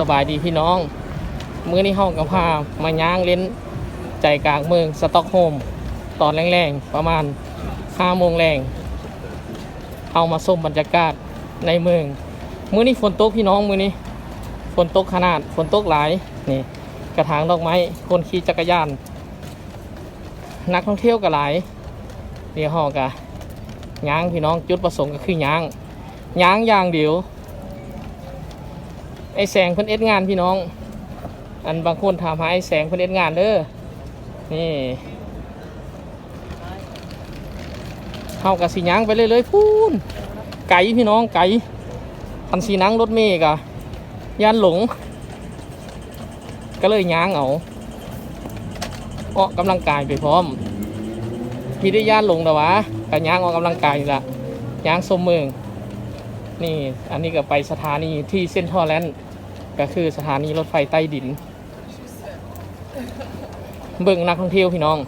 สบายดีพี่น้อง มื้อนี้ห้องกับพามาย่างเล่นใจกลางเมืองสต็อกโฮล์มตอนแรงๆ ประมาณ5โมงแรงเอามาส้มบรรยากาศในเมือง มื้อนี้ฝนตกพี่น้องมื้อนี้ฝนตกขนาดฝนตกหลายนี่กระถางดอกไม้คนขี่จักรยาน นักท่องเที่ยวก็หลายเดี๋ยวหอกะย่างพี่น้องจุดประสงค์ก็คือย่างย่างอย่างเดียว ไอแสงเพิ่นเอ็ดงานพี่น้อง อันบางคนถามหาไอแสงเพิ่นเอ็ดงานเด้อนี่เข้ากับสียางไปเลยเลยๆพูนไก่พี่น้องไก่คันสีนังรถเมย์กะย่านหลง ก็เลยยางเอาออกกำลังกายไปพร้อม มีได้ย่านหลงแต่วะกันยางออกกำลังกายละยางสมเมือง นี่อันนี้ก็ไปสถานีที่เซ็นทรัลแลนด์ก็คือสถานีรถไฟใต้ดิน เบิ่งนักท่องเที่ยวพี่น้อง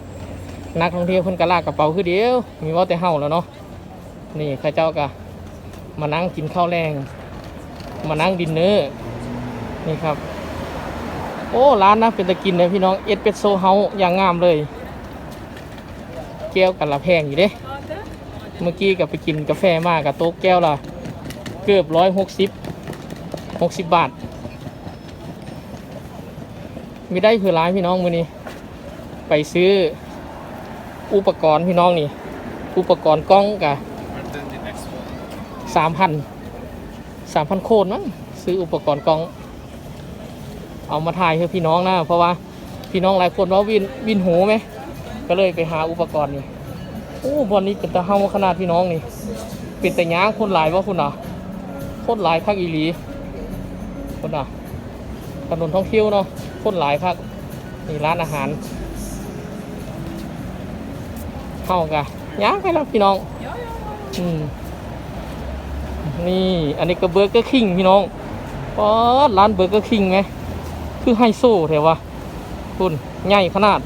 นักท่องเที่ยวเพิ่นก็ลากกระเป๋าคือเดียว มีว่าแต่เฮาแล้วเนาะนี่ข้าเจ้าก็มานั่งกินข้าวแรง มานั่งดินเนอร์นี่ครับ โอ้ร้านนะเป็นตะกินเลยพี่น้องเอสเปรสโซเฮาอย่างงามเลยแก้วกันละแพงอยู่เด้ เมื่อกี้ก็ไปกินกาแฟมากกับโต๊ะแก้วละ เกือบร้อยหกสิบหกสิบบาท มีได้เผื่อร้ายพี่น้องมือนี้ ไปซื้ออุปกรณ์พี่น้องนี่ อุปกรณ์กล้องกับสามพันสามพันโคนมั้งซื้ออุปกรณ์กล้อง เอามาถ่ายให้พี่น้องนะ เพราะว่าพี่น้องหลายคนว่าวินวินหูไหม ก็เลยไปหาอุปกรณ์นี่โอ้บอลนี้เป็นตะเฮาขนาดพี่น้องนี่เป็นแต่ย้างคนหลายว่าคุณอ่ คนหลายคักอีหลีคุณอะถนนท่องเที่ยวเนาะคนหลายคักนี่ร้านอาหารเข้ากะย้างไปแล้วพี่น้องอืมนี่อันนี้ก็เบอร์เกอร์คิงพี่น้องป๊อดร้านเบอร์เกอร์คิงไหมคือไฮโซแถววะคุณใหญ่ขนาด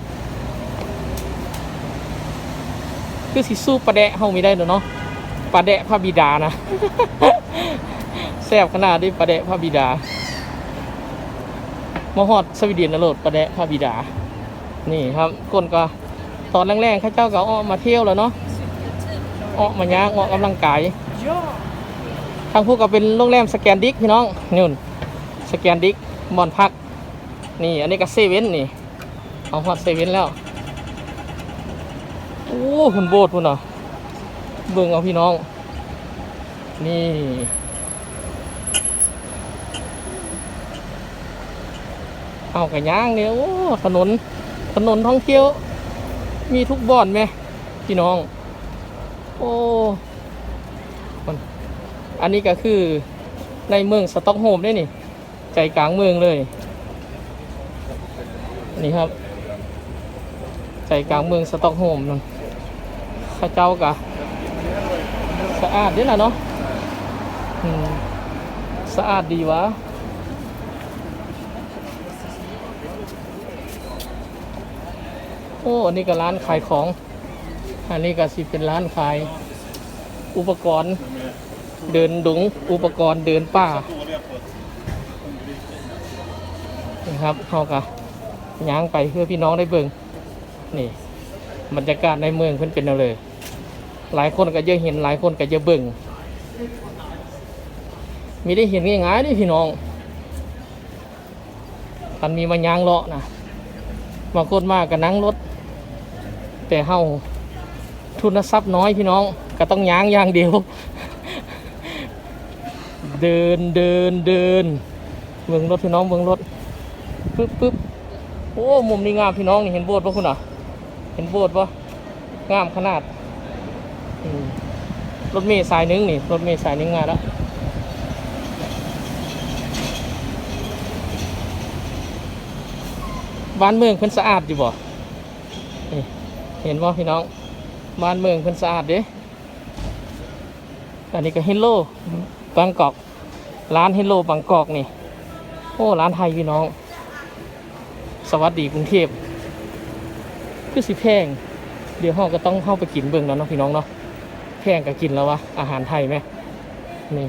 คือสิสู้ปลาแดะเฮาไม่ได้เด้อเนาะปลาแดะพระบิดานะ แซ่บขนาดนี้ปลาแดะพระบิดามาฮอดสวีเดนนะโลดปลาแดะพระบิดา นี่ครับคนก็ตอนแรงๆข้าเจ้าก็ออกมาเที่ยวแล้วเนาะออกมาย่างออกกำลังกายทางพวกก็เป็นโรงแรมสแกนดิกพี่น้องนู่นสแกนดิกบอนพัก นี่อันนี้ก็เซเว่นนี่เอาฮอดเซเว่นแล้วโอ้หุ่นโบดพุ่นอะเบิ่งเอาพี่น้อง นี่ เอากระย่างเนี่ยโอ้ถนนถนนท่องเที่ยว มีทุกบ่อนไหมพี่น้อง โอ้มันอันนี้ก็คือในเมืองสต็อกโฮล์มได้นี่ ใจกลางเมืองเลย นี่ครับ ใจกลางเมืองสต็อกโฮล์มนั่นข้าเจ้ากะสะอาดด้ล่ะเนาะสะอาดดีวะ โอ้อันนี้ก็ร้านขายของ อันนี้ก็สิเป็นร้านขาย อุปกรณ์ เดินดุงอุปกรณ์เดินป่านี่ครับเขากะย่างไปเพื่อพี่น้องได้เบิ่งนี่บรรยากาศในเมืองเพิ่นเป็นเอาเลย หลายคนก็จะเห็นหลายคนก็จะเบิ่งมีได้เห็นง่ายๆเด้พี่น้องมันมีมายางเลาะนะบางคนมาก็นั่งรถ แต่เฮาทุนทรัพย์น้อยพี่น้องก็ต้องยางอย่างเดียว เดินเดินเดินเบิ่งรถพี่น้องเบิ่งรถปึ๊บปึ๊บโอ้มุมนี้งามพี่น้องนี่เห็นโบสถ์ปะคุณอะ เห็นโบสถ์ปะงามขนาดรถเมล์สายหนึงนี่รถเมล์สายหนึงมาแล้วบ้านเมืองเพิ่นสะอาดอยู่บ่ เห็นบ่พี่น้องบ้านเมืองเพิ่นสะอาดเด้อันนี้ก็เฮลโลบางกอก ร้านเฮลโลบางกอกนี่ โอ้ ร้านไทยพี่น้อง สวัสดีกรุงเทพคือสิแพง เดี๋ยวเราก็ต้องเข้าไปกินเบิ่งแล้วเนาะพี่น้องเนาะ แพงก็กินแล้ววะ อาหารไทยไหม นี่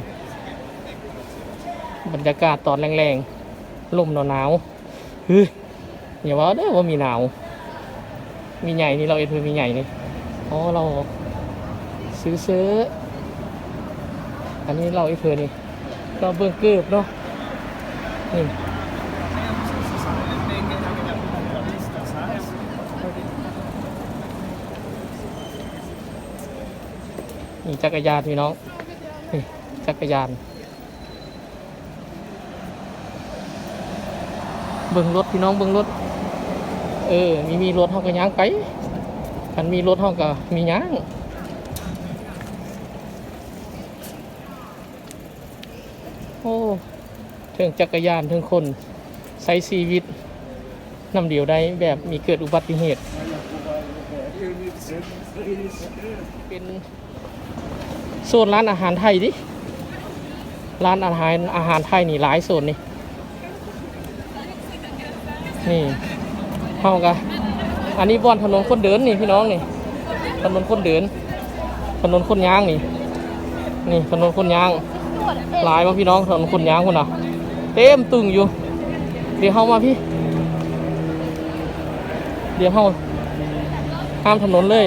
บรรยากาศตอนแรงๆ ลมหนาวหนาวๆเฮ้ยอย่าว่าเด้อว่ามีหนาว มีใหญ่นี่เราเอ็ดเพื่อมีใหญ่นี่อ๋อเราซื้อซื้อ อันนี้เราเอ็ดเพื่อนี่เราเบิ่งเกือบเนาะนี่นี่จักรยานพี่น้องนี่จักรยาน เบิ่งรถพี่น้องเบิ่งรถ เออ มีมีรถเฮาก็ย่างไปคันมีรถเฮาก็มีย่างโอ้ถึงจักรยานถึงคนใช้ชีวิตนำเดียวได้แบบมีเกิดอุบัติเหตุ เป็นโซนร้านอาหารไทยดิ ร้านอาหารอาหารไทยนี่หลายโซนนี่ นี่ เท่ากันอันนี้บ่อนถนนคนเดินนี่พี่น้องนี่ ถนนคนเดิน ถนนคนย่างนี่ นี่ถนนคนย่างหลายมาพี่น้องถนนคนย่างคนน่ะ เต็มตึงอยู่ เดี๋ยวเข้ามาพี่ เดี๋ยวเข้าข้ามถนนเลย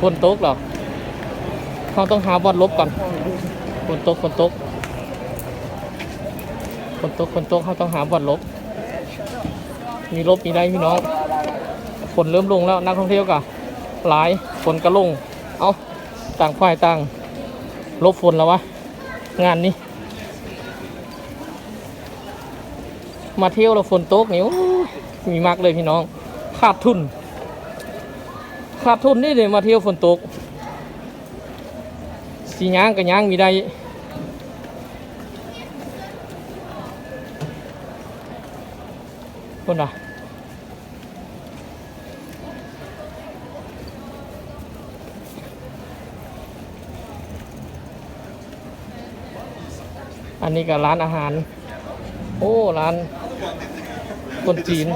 ฝนตกเหรอเขาต้องหาบอลลบก่อนฝนตกฝนตกฝนตกฝนตกเขาต้องหาบอลลบ มีลบมีได้พี่น้องฝนเริ่มลงแล้วนักท่องเที่ยวกะหลายฝนก็ลง เอาต่างฝ่ายต่างลบฝนแล้ววะ งานนี้มาเที่ยวแล้วฝนตกนี่มีมากเลยพี่น้อง ขาดทุน ขาดทุนนี่เลยมาเที่ยวฝนตกสีย่างกับย่างมีได้คนอะ อันนี้ก็ร้านอาหาร โอ้ ร้านคนจีน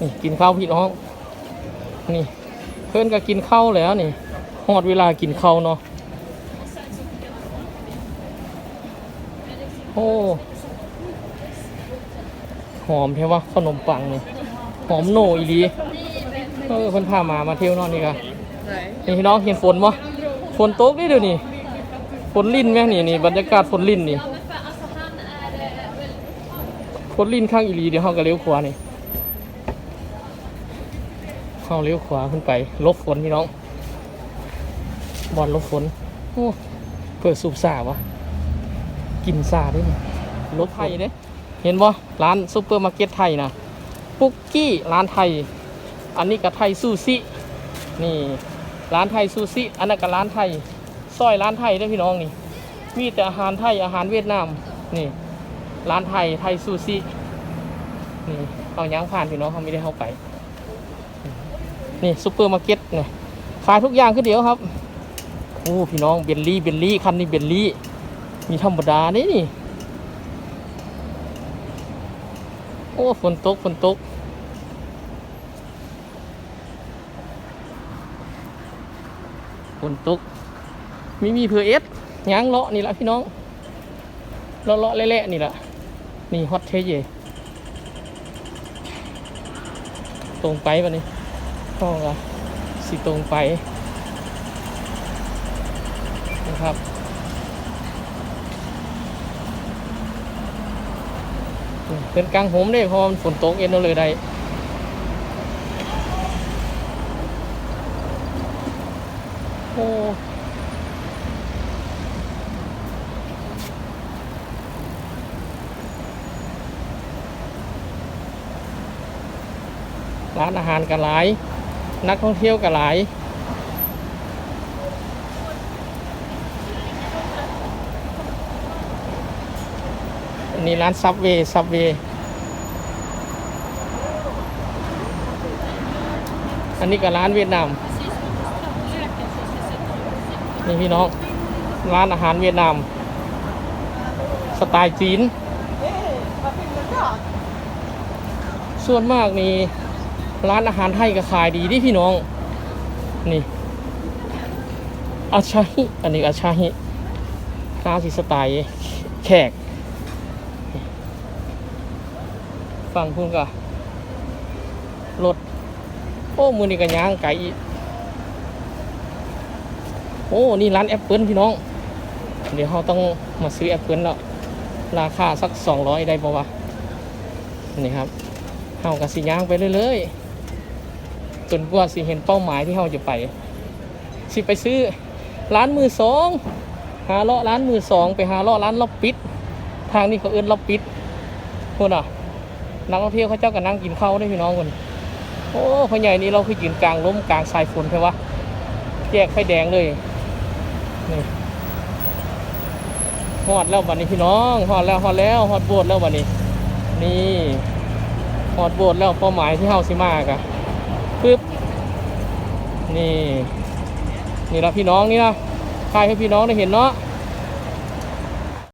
นี่ กินข้าวพี่น้อง นี่ เพื่อนก็กินข้าวแล้วนี่หอดเวลากินข้าวเนาะ โอ้ หอมใช่ปะขนมปังนี่ หอมโนอีลีเออเพิ่อนพามามาเที่ยวนอนนี่กะนี่พี่น้องเห็นฝนปะ ฝนตกนี่เดี๋ยวนี้ฝนลิ่นไหมนี่นี่บรรยากาศฝนลิ่นนี่ฝนลิ่นข้างอีหลีเดี๋ยวเฮาก็เลี้ยวขวานี่เฮาเลี้ยวขวาขึ้นไป ลบฝนพี่น้องบอลลบฝนโอ้เปิดสูบสาวะกินซาด้วยนี่รถไทยเด้เห็นบ่ร้านซูเปอร์มาร์เก็ตไทยนะ ปุกกี้ร้านไทย อันนี้ก็ไทยซูซินี่ ร้านไทยซูซิอันนั้นก็ร้านไทยซอยร้านไทยเด้พี่น้องนี่ มีแต่อาหารไทยอาหารเวียดนามนี่ ร้านไทยไทยซูซินี่เอาย่างผ่านพี่น้องเขาไม่ได้เข้าไป นี่ซูเปอร์มาร์เก็ตเนี่ยขายทุกอย่างคือเดียวครับโอ้พี่น้องเบลลี่เบลลี่คันนี้เบลลี่ มีธรรมดานี่นี่โอ้ฝนตกฝนตก ฝนตก มีมีเพอเอสยางเลาะนี่แหละพี่น้องเลาะเลาะเละๆนี่แหละนี่ฮอตเทเยตรงไปปะนี่ก็สิตรงไปนะครับเป็นกลางโหมได้พอมฝนตกเอ็นเอาเลยได้โอ้ ร้านอาหารกันหลาย นักท่องเที่ยวกันหลายอันนี้ร้านซับเวย์ซับเวย์อันนี้ก็ร้านเวียดนามนี่พี่น้องร้านอาหารเวียดนาม สไตล์จีน ส่วนมากนี่ ร้านอาหารไทยก็ขายดีที่พี่น้อง นี่อาชาฮิอันนี้อาชาฮิร้านสีสไตล์แขกฟังพุ่นก็รถโอ้มือนี่ก็ย่างไก่อีกโอ้ นี่ร้านแอปเปิลพี่น้อง เดี๋ยวเราต้องมาซื้อแอปเปิลแล้ว ราคาสักสองร้อยได้ปะวะ นี่ครับเฮากับสิย่างไปเรื่อยๆ จนกว่าสิเห็นเป้าหมายที่เฮาจะไป สิไปซื้อร้านมือสองหาเลาะร้านมือสองไปหาเลาะร้านล็อบปิด ทางนี้เขาเอื้นล็อบปิดคนอะนักท่องเที่ยวเขาเจ้าก็นั่งกินข้าวได้พี่น้องคนโอ้พ่อใหญ่นี่เราคือยืนกลางล้มกลางสายฝนใช่ปะแยกไฟแดงเลยนี่ฮอดแล้ววันนี้พี่น้องฮอดแล้วฮอดแล้วฮอดโบสถ์แล้ววันนี้ นี่ฮอดโบสถ์แล้วเป้าหมายที่เฮาสิมากอะ นี่ นี่ละพี่น้องนี่นะถ่ายให้พี่น้องได้เห็นเนาะ